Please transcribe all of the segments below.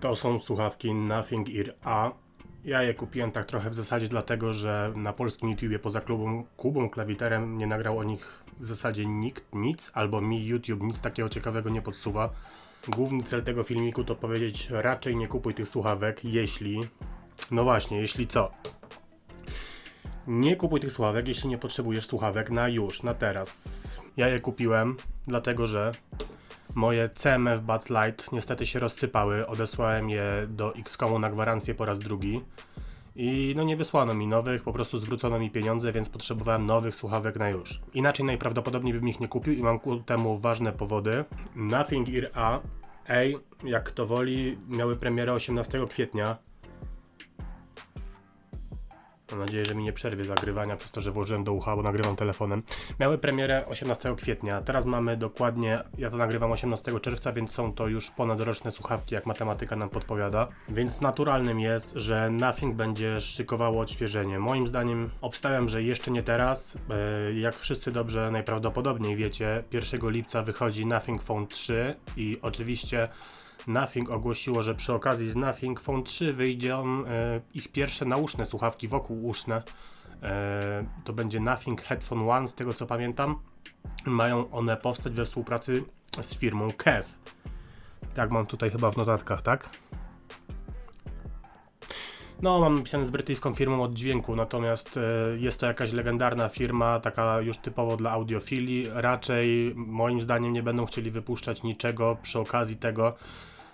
To są słuchawki Nothing Ear A. Ja je kupiłem tak trochę w zasadzie dlatego, że na polskim YouTubie poza klubą, Kubą Klawiterem nie nagrał o nich w zasadzie nikt nic, albo mi YouTube nic takiego ciekawego nie podsuwa. Główny cel tego filmiku to powiedzieć raczej nie kupuj tych słuchawek, jeśli... No właśnie, jeśli co? Nie kupuj tych słuchawek, jeśli nie potrzebujesz słuchawek na już, na teraz. Ja je kupiłem, dlatego że moje CMF Buds Lite niestety się rozsypały. Odesłałem je do Xcomu na gwarancję po raz drugi. I no nie wysłano mi nowych, po prostu zwrócono mi pieniądze, więc potrzebowałem nowych słuchawek na już. Inaczej najprawdopodobniej bym ich nie kupił i mam ku temu ważne powody. Nothing Ear A, ej, jak kto woli, miały premierę 18 kwietnia. Mam nadzieję, że mi nie przerwie zagrywania przez to, że włożyłem do ucha, bo nagrywam telefonem. Miały premierę 18 kwietnia. Teraz mamy dokładnie, ja to nagrywam 18 czerwca, więc są to już ponadroczne słuchawki, jak matematyka nam podpowiada. Więc naturalnym jest, że Nothing będzie szykowało odświeżenie. Moim zdaniem obstawiam, że jeszcze nie teraz. E, Jak wszyscy dobrze najprawdopodobniej wiecie, 1 lipca wychodzi Nothing Phone 3 i oczywiście Nothing ogłosiło, że przy okazji z Nothing Phone 3 wyjdą e, ich pierwsze nauszne słuchawki wokół uszne. E, to będzie Nothing Headphone One, z tego co pamiętam. Mają one powstać we współpracy z firmą Kev. Tak mam tutaj chyba w notatkach, tak? No, mam napisane z brytyjską firmą od dźwięku, natomiast e, jest to jakaś legendarna firma, taka już typowo dla audiofilii. Raczej moim zdaniem nie będą chcieli wypuszczać niczego przy okazji tego.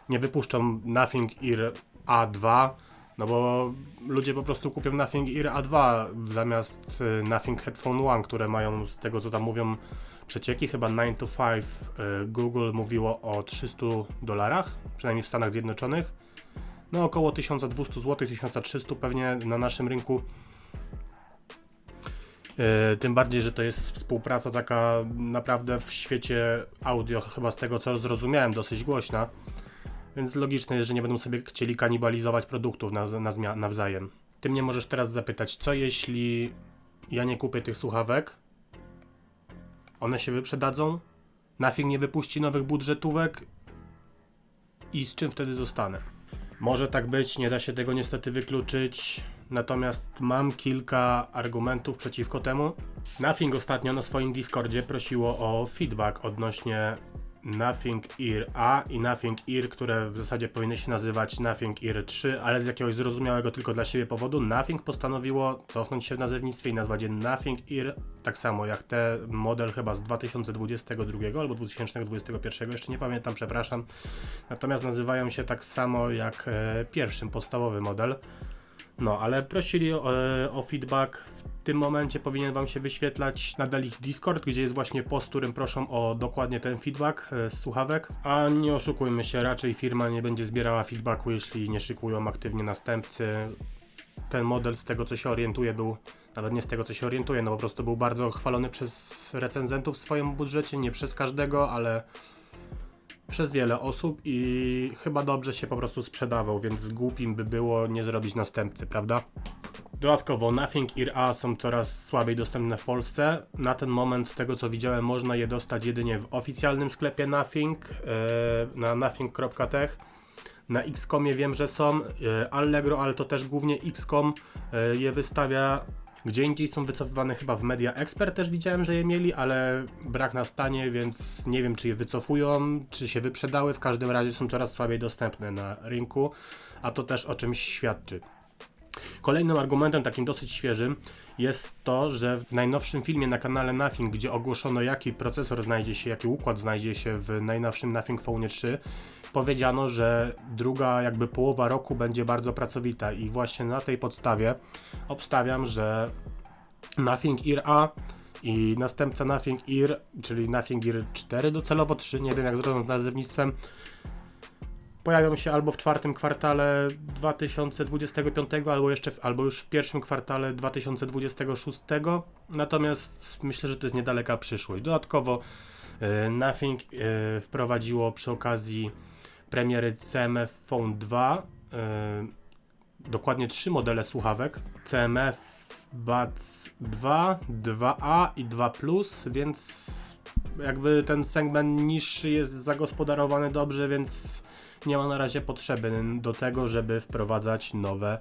Nie wypuszczą Nothing Ear A2, no bo ludzie po prostu kupią Nothing Ear A2 zamiast e, Nothing Headphone One, które mają z tego co tam mówią przecieki, chyba 9 to 5 e, Google mówiło o 300 dolarach, przynajmniej w Stanach Zjednoczonych no około 1200 zł, 1300 pewnie na naszym rynku. Yy, tym bardziej, że to jest współpraca taka naprawdę w świecie audio, chyba z tego co zrozumiałem, dosyć głośna. Więc logiczne jest, że nie będą sobie chcieli kanibalizować produktów na, na nawzajem. Ty mnie możesz teraz zapytać, co jeśli ja nie kupię tych słuchawek? One się wyprzedadzą? Nothing nie wypuści nowych budżetówek? I z czym wtedy zostanę? Może tak być, nie da się tego niestety wykluczyć. Natomiast mam kilka argumentów przeciwko temu. Nothing ostatnio na swoim Discordzie prosiło o feedback odnośnie Nothing Ear A i Nothing Ear, które w zasadzie powinny się nazywać Nothing Ear 3, ale z jakiegoś zrozumiałego tylko dla siebie powodu Nothing postanowiło cofnąć się w nazewnictwie i nazwać je Nothing Ear, tak samo jak te model chyba z 2022 albo 2021, jeszcze nie pamiętam, przepraszam. Natomiast nazywają się tak samo jak e, pierwszy podstawowy model. No, ale prosili o, e, o feedback. W tym momencie powinien Wam się wyświetlać nadal ich Discord, gdzie jest właśnie post, którym proszą o dokładnie ten feedback e, z słuchawek. A nie oszukujmy się, raczej firma nie będzie zbierała feedbacku, jeśli nie szykują aktywnie następcy. Ten model, z tego co się orientuje, był nawet nie z tego co się orientuje, no po prostu był bardzo chwalony przez recenzentów w swoim budżecie, nie przez każdego, ale przez wiele osób i chyba dobrze się po prostu sprzedawał, więc głupim by było nie zrobić następcy, prawda? Dodatkowo Nothing Ear A są coraz słabiej dostępne w Polsce. Na ten moment, z tego co widziałem, można je dostać jedynie w oficjalnym sklepie Nothing yy, na nothing.tech. Na Xcomie wiem, że są. Yy, Allegro, ale to też głównie Xcom yy, je wystawia. Gdzie indziej są wycofywane chyba w Media Expert też widziałem, że je mieli, ale brak na stanie, więc nie wiem czy je wycofują, czy się wyprzedały. W każdym razie są coraz słabiej dostępne na rynku, a to też o czymś świadczy. Kolejnym argumentem, takim dosyć świeżym, jest to, że w najnowszym filmie na kanale Nothing, gdzie ogłoszono jaki procesor znajdzie się, jaki układ znajdzie się w najnowszym Nothing Phone 3, powiedziano, że druga jakby połowa roku będzie bardzo pracowita. I właśnie na tej podstawie obstawiam, że Nothing Ear A i następca Nothing Ear, czyli Nothing Ear 4 docelowo 3, nie wiem jak zrobią z nazewnictwem, pojawią się albo w czwartym kwartale 2025, albo jeszcze w, albo już w pierwszym kwartale 2026. Natomiast myślę, że to jest niedaleka przyszłość. Dodatkowo e, Nothing e, wprowadziło przy okazji premiery CMF Phone 2 e, dokładnie trzy modele słuchawek. CMF Buds 2, 2A i 2 Plus, więc jakby ten segment niższy jest zagospodarowany dobrze, więc nie ma na razie potrzeby do tego, żeby wprowadzać nowe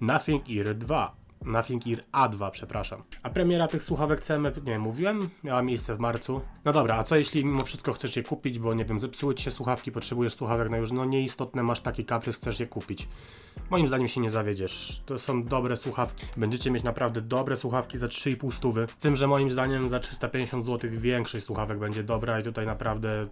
Nothing Ear 2. Nothing Ear A2, przepraszam. A premiera tych słuchawek CMF, nie mówiłem, miała miejsce w marcu. No dobra, a co jeśli mimo wszystko chcesz je kupić, bo nie wiem, zepsuły ci się słuchawki, potrzebujesz słuchawek, no już no nieistotne, masz taki kaprys, chcesz je kupić. Moim zdaniem się nie zawiedziesz. To są dobre słuchawki. Będziecie mieć naprawdę dobre słuchawki za 3,5 stówy. Z tym, że moim zdaniem za 350 zł większość słuchawek będzie dobra i tutaj naprawdę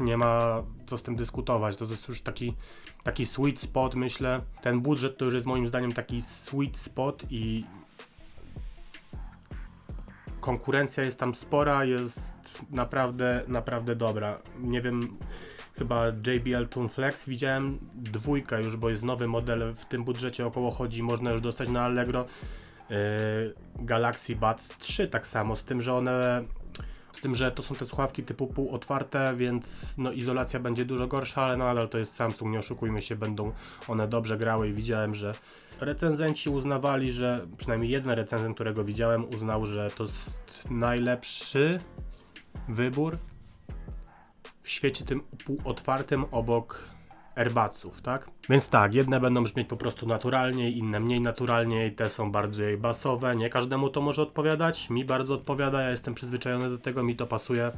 nie ma co z tym dyskutować. To jest już taki, taki sweet spot, myślę. Ten budżet to już jest moim zdaniem taki sweet spot i konkurencja jest tam spora, jest naprawdę, naprawdę dobra. Nie wiem, chyba JBL Tune Flex widziałem dwójkę już, bo jest nowy model w tym budżecie około chodzi, można już dostać na Allegro. Yy, Galaxy Buds 3 tak samo, z tym, że one z tym, że to są te słuchawki typu półotwarte, więc no, izolacja będzie dużo gorsza, ale nadal to jest Samsung, nie oszukujmy się, będą one dobrze grały i widziałem, że recenzenci uznawali, że przynajmniej jeden recenzent, którego widziałem, uznał, że to jest najlepszy wybór w świecie tym półotwartym obok Airbatsów, tak? Więc tak, jedne będą brzmieć po prostu naturalnie, inne mniej naturalnie, te są bardziej basowe. Nie każdemu to może odpowiadać. Mi bardzo odpowiada, ja jestem przyzwyczajony do tego, mi to pasuje.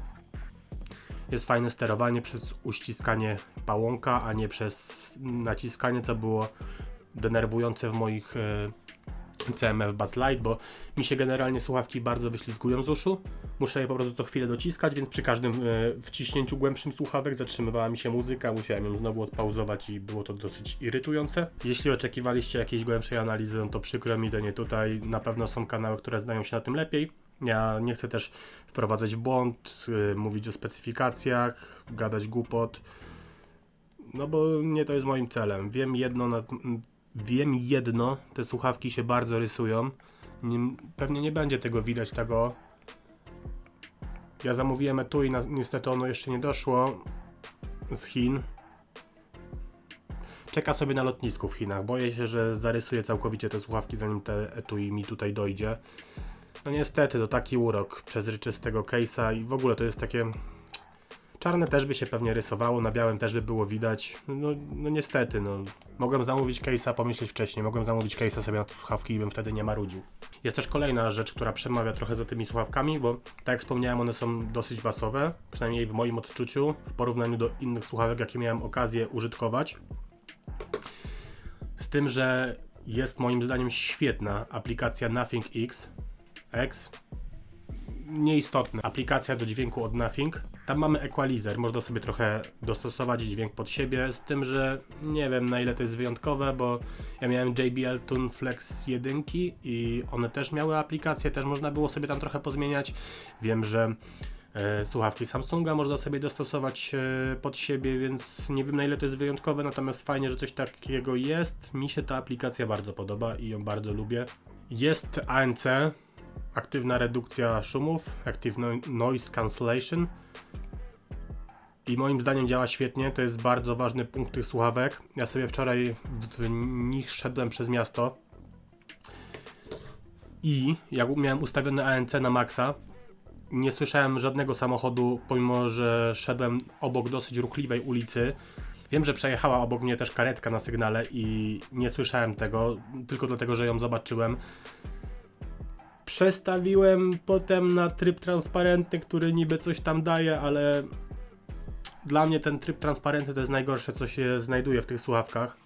Jest fajne sterowanie przez uściskanie pałąka, a nie przez naciskanie, co było denerwujące w moich e, CMF Light, bo mi się generalnie słuchawki bardzo wyślizgują z uszu. Muszę je po prostu co chwilę dociskać, więc przy każdym e, wciśnięciu głębszym słuchawek zatrzymywała mi się muzyka, musiałem ją znowu odpauzować i było to dosyć irytujące. Jeśli oczekiwaliście jakiejś głębszej analizy, no to przykro mi, to nie tutaj. Na pewno są kanały, które znają się na tym lepiej. Ja nie chcę też wprowadzać w błąd, yy, mówić o specyfikacjach, gadać głupot, no bo nie to jest moim celem. Wiem jedno na, Wiem jedno, te słuchawki się bardzo rysują. Nie, pewnie nie będzie tego widać, tego. Ja zamówiłem etui, na, niestety ono jeszcze nie doszło z Chin. Czeka sobie na lotnisku w Chinach. Boję się, że zarysuję całkowicie te słuchawki, zanim te etui mi tutaj dojdzie. No niestety, to taki urok przezryczystego case'a i w ogóle to jest takie Czarne też by się pewnie rysowało, na białym też by było widać. No, no niestety, no. Mogłem zamówić case'a, pomyśleć wcześniej. Mogłem zamówić case'a sobie na słuchawki i bym wtedy nie marudził. Jest też kolejna rzecz, która przemawia trochę za tymi słuchawkami, bo tak jak wspomniałem, one są dosyć basowe, przynajmniej w moim odczuciu, w porównaniu do innych słuchawek, jakie miałem okazję użytkować. Z tym, że jest moim zdaniem świetna aplikacja Nothing X, X, nieistotne. Aplikacja do dźwięku od Nothing. Tam mamy equalizer, można sobie trochę dostosować dźwięk pod siebie, z tym, że nie wiem na ile to jest wyjątkowe, bo ja miałem JBL Tune Flex 1 i one też miały aplikację, też można było sobie tam trochę pozmieniać. Wiem, że e, słuchawki Samsunga można sobie dostosować e, pod siebie, więc nie wiem na ile to jest wyjątkowe, natomiast fajnie, że coś takiego jest. Mi się ta aplikacja bardzo podoba i ją bardzo lubię. Jest ANC, aktywna redukcja szumów, Active Noise Cancellation. I moim zdaniem działa świetnie, to jest bardzo ważny punkt tych słuchawek. Ja sobie wczoraj w nich szedłem przez miasto i jak miałem ustawione ANC na maksa, nie słyszałem żadnego samochodu, pomimo że szedłem obok dosyć ruchliwej ulicy. Wiem, że przejechała obok mnie też karetka na sygnale i nie słyszałem tego, tylko dlatego, że ją zobaczyłem. Przestawiłem potem na tryb transparentny, który niby coś tam daje, ale dla mnie ten tryb transparentny to jest najgorsze, co się znajduje w tych słuchawkach.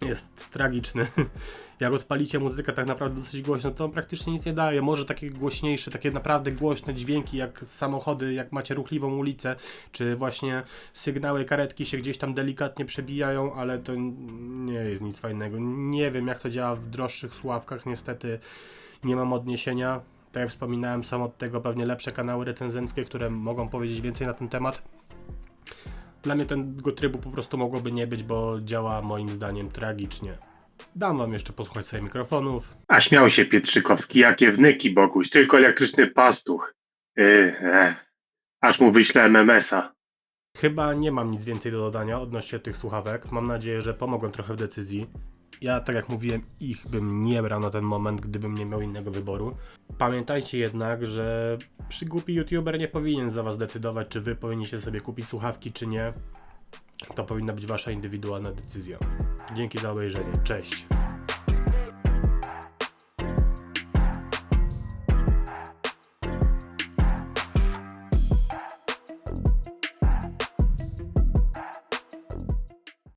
Jest tragiczny. Jak odpalicie muzykę tak naprawdę dosyć głośno, to praktycznie nic nie daje. Może takie głośniejsze, takie naprawdę głośne dźwięki, jak samochody, jak macie ruchliwą ulicę, czy właśnie sygnały karetki się gdzieś tam delikatnie przebijają, ale to nie jest nic fajnego. Nie wiem, jak to działa w droższych słuchawkach. Niestety nie mam odniesienia. Tak jak wspominałem, są od tego pewnie lepsze kanały recenzenckie, które mogą powiedzieć więcej na ten temat. Dla mnie tego trybu po prostu mogłoby nie być, bo działa moim zdaniem tragicznie. Dam wam jeszcze posłuchać sobie mikrofonów. A śmiał się Pietrzykowski, jakie wnyki Boguś, tylko elektryczny pastuch. Yy, e. Aż mu wyślę MMS-a. Chyba nie mam nic więcej do dodania odnośnie tych słuchawek. Mam nadzieję, że pomogłem trochę w decyzji. Ja, tak jak mówiłem, ich bym nie brał na ten moment, gdybym nie miał innego wyboru. Pamiętajcie jednak, że przygłupi youtuber nie powinien za was decydować, czy wy powinniście sobie kupić słuchawki, czy nie. to powinna być wasza indywidualna decyzja. Dzięki za obejrzenie. Cześć.